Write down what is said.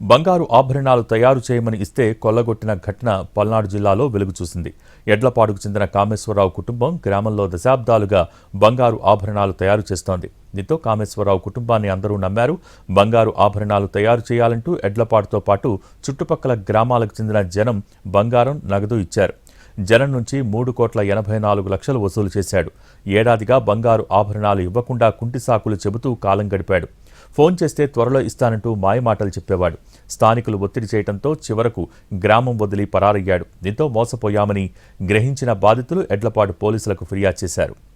బంగారు ఆభరణాలు తయారు చేయమని ఇస్తే కొల్లగొట్టిన ఘటన పల్నాడు జిల్లాలో వెలుగు చూసింది. ఎడ్లపాడుకు చెందిన కామేశ్వరరావు కుటుంబం గ్రామంలో దశాబ్దాలుగా బంగారు ఆభరణాలు తయారు చేస్తోంది. దీంతో కామేశ్వరరావు కుటుంబాన్ని అందరూ నమ్మారు. బంగారు ఆభరణాలు తయారు చేయాలంటూ ఎడ్లపాడుతో పాటు చుట్టుపక్కల గ్రామాలకు చెందిన జనం బంగారం నగదు ఇచ్చారు. జనం నుంచి మూడు కోట్ల ఎనభై నాలుగు లక్షలు వసూలు చేశాడు. ఏడాదిగా బంగారు ఆభరణాలు ఇవ్వకుండా కుంటి సాకులు చెబుతూ కాలం గడిపాడు. ఫోన్ చేస్తే త్వరలో ఇస్తానంటూ మాయమాటలు చెప్పేవాడు. స్థానికులు ఒత్తిడి చేయడంతో చివరకు గ్రామం వదిలి పరారయ్యాడు. దీంతో మోసపోయామని గ్రహించిన బాధితులు ఎడ్లపాడు పోలీసులకు ఫిర్యాదు చేశారు.